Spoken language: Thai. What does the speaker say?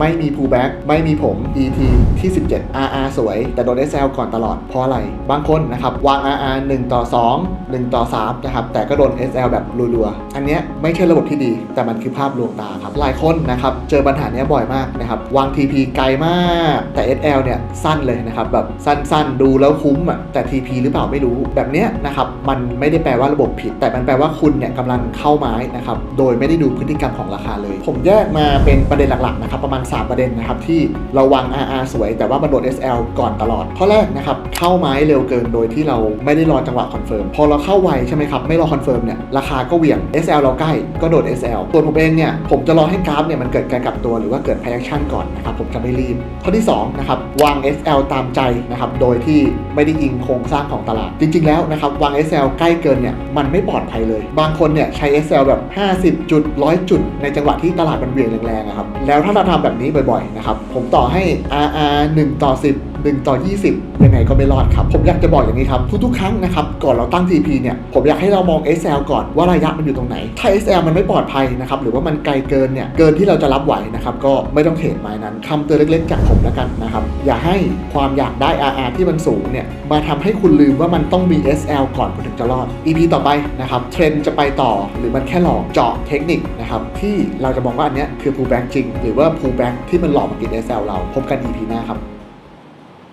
ไม่มี pullback ไม่มีผม ET ที่ 17 RR สวย แต่โดน SL ก่อนตลอดเพราะอะไร บางคนนะครับวาง RR 1 ต่อ 2 1 ต่อ 3 นะครับ แต่ก็โดน SL แบบรัวๆ อันเนี้ยไม่ใช่ระบบที่ดี แต่มันคือภาพลวงตาครับ หลายคนนะครับ เจอปัญหาเนี้ยบ่อยมากนะครับ วาง TP ไกลมาก แต่ SL เนี่ย สั้นเลยนะครับ แบบสั้นๆ ดูแล้วคุ้มอะแต่ TP หรือเปล่าไม่รู้แบบเนี้ยนะครับมันไม่ได้แปลว่าระบบผิด แต่มันแปลว่าคุณเนี่ยกำลังเข้าไม้นะครับโดยไม่ได้ดูพฤติกรรมของราคาเลย ผมแยกมาเป็นประเด็นหลักๆนะครับประมาณ3 ประเด็นนะครับที่เราวาง RR สวย แต่ว่ามันโดน SL ก่อนตลอด ข้อแรกนะครับเข้าไม้เร็วเกินโดยที่เราไม่ได้รอจังหวะคอนเฟิร์มพอเราเข้าไวใช่ไหมครับไม่รอคอนเฟิร์มเนี่ยราคาก็เหวี่ยง SL เราใกล้ก็โดน SL ส่วผมเองเนี่ยผมจะรอให้กราฟเนี่ยมันเกิดการกลับตัวหรือว่าเกิด pay action ก่อนนะครับผมจะไม่รีบ ข้อที่2นะครับวาง SL ตามใจนะครับโดยที่ไม่ได้อิงโครงสร้างของตลาด จริง ๆ แล้วนะครับวาง SL ใกล้เกินเนี่ยมันไม่ปลอดภัยเลย บางคนเนี่ยใช้ SL แบบ 50จุด100 จุด ในจังหวะที่ตลาดมันเหวี่ยงแรงๆอะครับแล้วถ้าเราทำแบบนี้บ่อยๆนะครับผมต่อให้ RR 1 ต่อ 10 1 ต่อ 20 ยังไงก็ไม่รอดครับ ผมอยากจะบอกอย่างนี้ครับ ทุกๆ ครั้งนะครับ ก่อนเราตั้ง TP เนี่ย ผมอยากให้เรามอง SL ก่อนว่าระยะมันอยู่ตรงไหน ถ้า SL มันไม่ปลอดภัยนะครับ หรือว่ามันไกลเกินเนี่ย เกินที่เราจะรับไหวนะครับ ก็ไม่ต้องเทรดไม้นั้นคำเตือนเล็กๆ จากผมแล้วกันนะครับ อย่าให้ความอยากได้ RR ที่มันสูงเนี่ย มาทำให้คุณลืมว่ามันต้องมี SL ก่อนคุณถึงจะรอด EP ต่อไปนะครับ เทรนจะไปต่อหรือมันแค่หลอกเจาะเทคนิคนะครับ ที่เราจะมองว่าอันเนี้ยคือ pullback จริง หรือว่า pullback ที่มันหลอกมากิน SL เรา พบกัน EP หน้าครับ